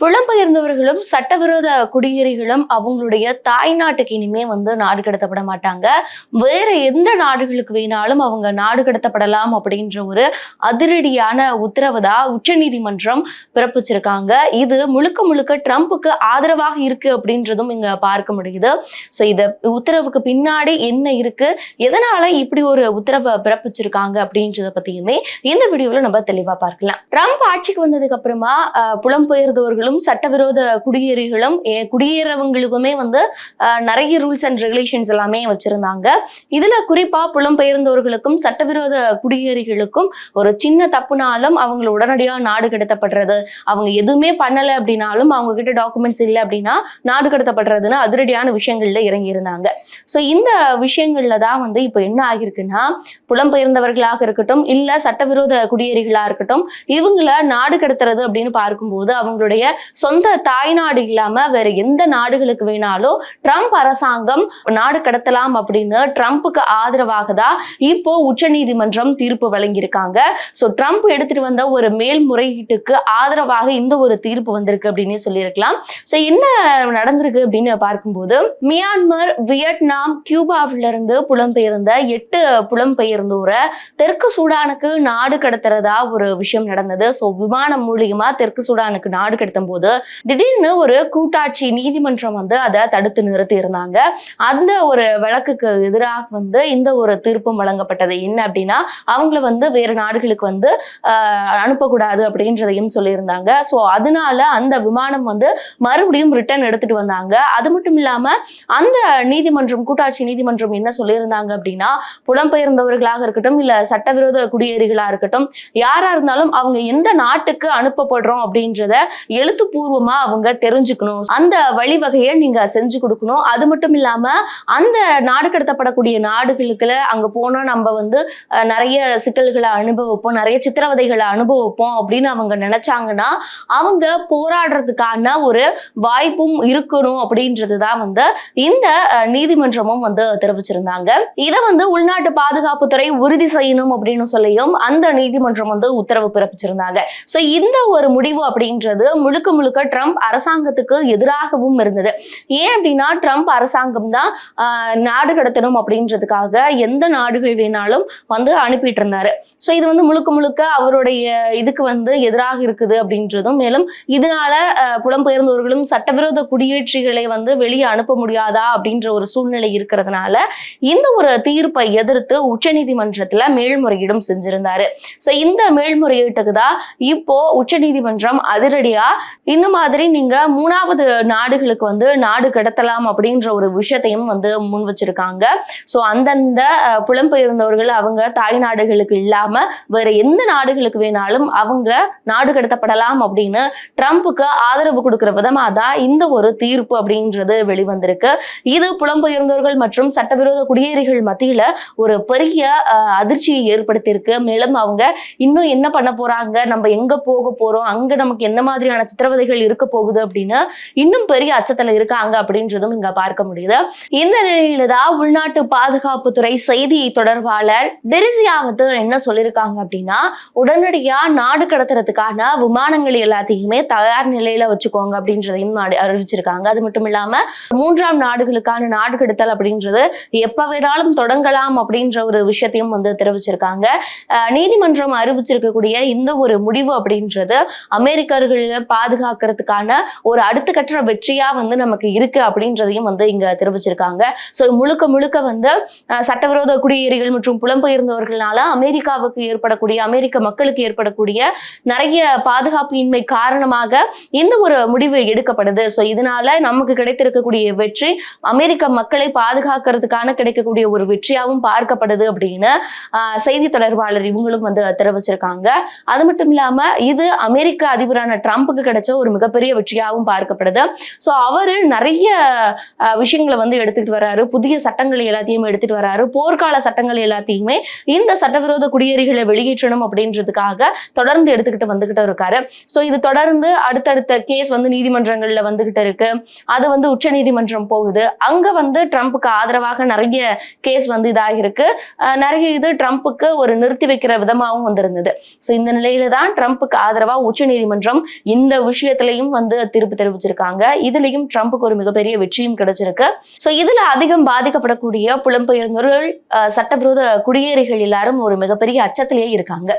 புலம்பெயர்ந்தவர்களும் சட்டவிரோத குடியேறிகளும் அவங்களுடைய தாய் நாட்டுக்கு இனிமே வந்து நாடு கடத்தப்பட மாட்டாங்க. வேற எந்த நாடுகளுக்கு வேணாலும் அவங்க நாடு கடத்தப்படலாம் அப்படின்ற ஒரு அதிரடியான உத்தரவு தான் உச்சநீதிமன்றம் பிறப்பிச்சிருக்காங்க. இது முழுக்க முழுக்க ட்ரம்ப்புக்கு ஆதரவாக இருக்கு அப்படின்றதும் இங்க பார்க்க முடியுது. ஸோ இந்த உத்தரவுக்கு பின்னாடி என்ன இருக்கு? எதனால இப்படி ஒரு உத்தரவை பிறப்பிச்சிருக்காங்க அப்படின்றத பத்தியுமே இந்த வீடியோல நம்ம தெளிவா பார்க்கலாம். ட்ரம்ப் ஆட்சிக்கு வந்ததுக்கு அப்புறமா புலம்பெயர்ந்தவர்களும் புலம்பெயர்ந்தவர்களும் சட்டவிரோத குடியேறிகளும் குடியேறவங்களுக்குமே வந்து நிறைய ரூல்ஸ் அண்ட் ரெகுலேஷன்ஸ் எல்லாமே வச்சிருந்தாங்க. இதுல குறிப்பா புலம்பெயர்ந்தவர்களுக்கும் சட்டவிரோத குடியேறிகளுக்கும் ஒரு சின்ன தப்புனாலும் அவங்கள உடனடியா நாடு கடத்தப்படுறது. அவங்க எதுவுமே பண்ணல அப்படின்னாலும் அவங்க கிட்ட டாக்குமெண்ட்ஸ் இல்லை அப்படின்னா நாடு கடத்தப்படுறதுன்னு அதிரடியான விஷயங்கள்ல இறங்கி இருந்தாங்க ஸோ இந்த விஷயங்கள்ல தான் வந்து இப்போ என்ன ஆகியிருக்குன்னா புலம்பெயர்ந்தவர்களாக இருக்கட்டும் இல்ல சட்டவிரோத குடியேறிகளாக இருக்கட்டும் இவங்கள நாடு கடத்துறது அப்படின்னு பார்க்கும்போது அவங்களுடைய சொந்த தாய்நாடு இல்லாம வேற எந்த நாடுகளுக்கு வேணாலும் ட்ரம்ப் அரசாங்கம் நாடு கடத்தலாம் அப்படின்னு ட்ரம்ப்புக்கு ஆதரவாக தான் இப்போ உச்சநீதிமன்றம் தீர்ப்பு வழங்கியிருக்காங்க. ஸோ ட்ரம்ப் எடுத்துட்டு வந்த ஒரு மேல்முறையீட்டுக்கு ஆதரவாக இந்த ஒரு தீர்ப்பு வந்திருக்கு அப்படின்னு சொல்லியிருக்கலாம். ஸோ என்ன நடந்திருக்கு அப்படின்னு பார்க்கும்போது மியான்மர் வியட்நாம் கியூபாவில இருந்து புலம்பெயர்ந்த எட்டு புலம்பெயர்ந்தோரை தெற்கு சூடானுக்கு நாடு கடத்துறதா ஒரு விஷயம் நடந்தது. ஸோ விமானம் மூலியமா தெற்கு சூடானுக்கு நாடு கடத்தும் போது திடீர்னு ஒரு கூட்டாட்சி நீதிமன்றம் வந்து அதை தடுத்து நிறுத்தி இருந்தாங்க. அந்த ஒரு வழக்குக்கு எதிராக வந்து இந்த ஒரு தீர்ப்பும் வழங்கப்பட்டது. என்ன அப்படின்னா அவங்கள வந்து வேற நாடுகளுக்கு வந்து அனுப்பக்கூடாது அப்படின்றதையும் சொல்லியிருந்தாங்க. ஸோ அதனால அந்த விமானம் வந்து மறுபடியும் ரிட்டர்ன் எடுத்துட்டு வந்தாங்க. அது மட்டும் இல்லாம அந்த நீதிமன்றம் கூட்டாட்சி நீதிமன்றம் என்ன சொல்லியிருந்தாங்க அப்படின்னா புலம்பெயர்ந்தவர்களாக இருக்கட்டும் இல்ல சட்டவிரோத குடியேறிகளா இருக்கட்டும் யாரா இருந்தாலும் அவங்க எந்த நாட்டுக்கு அனுப்பப்படுறோம் அப்படின்றத எழு எழுத்துப்பூர்வமா அவங்க தெரிஞ்சுக்கணும். அந்த வழிவகையை நீங்க செஞ்சு கொடுக்கணும். அது மட்டும் இல்லாம அந்த நாடு கடத்தப்படக்கூடிய நாடுகளுக்குல அங்க போனா நம்ம வந்து நிறைய சிக்கல்களை அனுபவிப்போம் நிறைய சித்திரவதைகளை அனுபவிப்போம் அப்படின்னு அவங்க நினைச்சாங்கன்னா அவங்க போராடுறதுக்கான ஒரு வாய்ப்பும் இருக்கணும் அப்படின்றது தான் வந்து இந்த நீதிமன்றமும் வந்து தெரிவிச்சிருந்தாங்க. இதை வந்து உள்நாட்டு பாதுகாப்புத்துறை உறுதி செய்யணும் அப்படின்னு சொல்லியும் அந்த நீதிமன்றம் வந்து உத்தரவு பிறப்பிச்சிருந்தாங்க. ஸோ இந்த ஒரு முடிவு அப்படின்றது முழுக்க முழுக்க ட்ரம்ப் அரசாங்கத்துக்கு எதிராகவும் இருந்தது. ஏன் அப்படின்னா ட்ரம்ப் அரசாங்கம் தான் நாடு கடத்தணும் அப்படின்றதுக்காக எந்த நாடுகள் வேணாலும் வந்து அனுப்பிட்டு இருந்தாரு ஸோ இது வந்து முழுக்க முழுக்க அவருடைய இதுக்கு வந்து எதிராக இருக்குது அப்படின்றதும் மேலும் இதனால புலம்பெயர்ந்தவர்களும் சட்டவிரோத குடியேற்றிகளை வந்து வெளியே அனுப்ப முடியாதா அப்படின்ற ஒரு சூழ்நிலை இருக்கிறதுனால இந்த ஒரு தீர்ப்பை எதிர்த்து உச்சநீதிமன்றத்துல மேல்முறையீடும் செஞ்சிருந்தாரு. ஸோ இந்த மேல்முறையீட்டுக்கு தான் இப்போ உச்சநீதிமன்றம் அதிரடியா இந்த மாதிரி நீங்க மூணாவது நாடுகளுக்கு வந்து நாடு கடத்தலாம் அப்படின்ற ஒரு விஷயத்தையும் வந்து முன் வச்சிருக்காங்க. ஸோ அந்தந்த புலம்பெயர்ந்தவர்கள் அவங்க தாய் நாடுகளுக்கு இல்லாம வேற எந்த நாடுகளுக்கு வேணாலும் அவங்க நாடு கடத்தப்படலாம் அப்படின்னு ட்ரம்ப்புக்கு ஆதரவு கொடுக்கிற விதமா தான் இந்த ஒரு தீர்ப்பு அப்படின்றது வெளிவந்திருக்கு. இது புலம்பெயர்ந்தவர்கள் மற்றும் சட்டவிரோத குடியேறிகள் மத்தியில ஒரு பெரிய அஹ், அதிர்ச்சியை ஏற்படுத்தியிருக்கு. மேலும் அவங்க இன்னும் என்ன பண்ண போறாங்க? நம்ம எங்க போக போறோம்? அங்க நமக்கு எந்த மாதிரியான சித்திரவதைகள் இருக்க போகுது அப்படின்னு இன்னும் பெரிய அச்சத்துல இருக்காங்க அப்படின்றதும் இங்க பார்க்க முடியுது. இந்த நிலையில தான் உள்நாட்டு பாதுகாப்புத்துறை செய்தி தொடர்பாளர் டெரிசியா வந்து என்ன சொல்லியிருக்காங்க அப்படின்னா உடனடியா நாடு கடத்துறதுக்கான விமானங்கள் எல்லாத்தையுமே தயார் நிலையில வச்சுக்கோங்க அப்படின்றதையும் அறிவிச்சிருக்காங்க. அது மட்டும் இல்லாம மூன்றாம் நாடுகளுக்கான நாடு கடத்தல் அப்படின்றது எப்ப வேணாலும் தொடங்கலாம் அப்படின்ற ஒரு விஷயத்தையும் வந்து தெரிவிச்சிருக்காங்க. நீதிமன்றம் அறிவிச்சிருக்கக்கூடிய இந்த ஒரு முடிவு அப்படின்றது அமெரிக்கர்கள் அமெரிக்கர்களை பாதுகாக்கிறதுக்கான ஒரு அடுத்த கட்ட வெற்றியா வந்து நமக்கு இருக்கு அப்படின்றதையும் வந்து இங்க தெரிவிச்சிருக்காங்க. ஸோ முழுக்க முழுக்க வந்து சட்டவிரோத குடியேறிகள் மற்றும் புலம்பெயர்ந்தவர்களால அமெரிக்காவுக்கு ஏற்படக்கூடிய அமெரிக்க மக்களுக்கு ஏற்படக்கூடிய நிறைய பாதுகாப்பு இன்மை காரணமாக இந்த ஒரு முடிவு எடுக்கப்படுது. ஸோ இதனால நமக்கு கிடைத்திருக்கக்கூடிய வெற்றி அமெரிக்க மக்களை பாதுகாக்கிறதுக்கான கிடைக்கக்கூடிய ஒரு வெற்றியாகவும் பார்க்கப்படுது அப்படின்னு செய்தி தொடர்பாளர் இவங்களும் வந்து தெரிவிச்சிருக்காங்க. அது மட்டும் இல்லாம இது அமெரிக்க அதிபரான ட்ரம்ப்புக்கு கிடைச்ச ஒரு மிகப்பெரிய வெற்றியாகவும் பார்க்கப்படுது. ஸோ அவரு நிறைய விஷயங்களை வந்து எடுத்துக்கிட்டு வர்றாரு புதிய சட்டங்களை எல்லாத்தையும் எடுத்துட்டு வர்றாரு போர்க்கால சட்டங்கள் எல்லாத்தையுமே இந்த சட்டவிரோத குடியேறிகளை வெளியேற்றணும் அப்படின்றதுக்காக தொடர்ந்து எடுத்துக்கிட்டு வந்துகிட்டு இருக்காரு. ஸோ இது தொடர்ந்து அடுத்தடுத்த கேஸ் வந்து நீதிமன்றங்கள்ல வந்துகிட்டு இருக்கு. அது வந்து உச்ச நீதிமன்றம் போகுது. அங்க வந்து ட்ரம்ப்புக்கு ஆதரவாக நிறைய கேஸ் வந்து இதாகிருக்கு. நிறைய இது ட்ரம்ப்புக்கு ஒரு நிறுத்தி வைக்கிற விதமாகவும் வந்திருந்தது. ஸோ இந்த நிலையில தான் ட்ரம்ப்புக்கு ஆதரவா உச்ச நீதிமன்றம் இந்த விஷயத்திலையும் வந்து திருப்பு தெரிவிச்சிருக்காங்க. இதுலயும் ட்ரம்ப்புக்கு ஒரு மிகப்பெரிய வெற்றியும் கிடைச்சிருக்கு. ஸோ இதுல அதிகம் பாதிக்கப்படக்கூடிய புலம்பெயர்ந்தவர்கள் சட்டவிரோத குடியேறிகள் எல்லாரும் ஒரு மிகப்பெரிய அச்சத்திலேயே இருக்காங்க.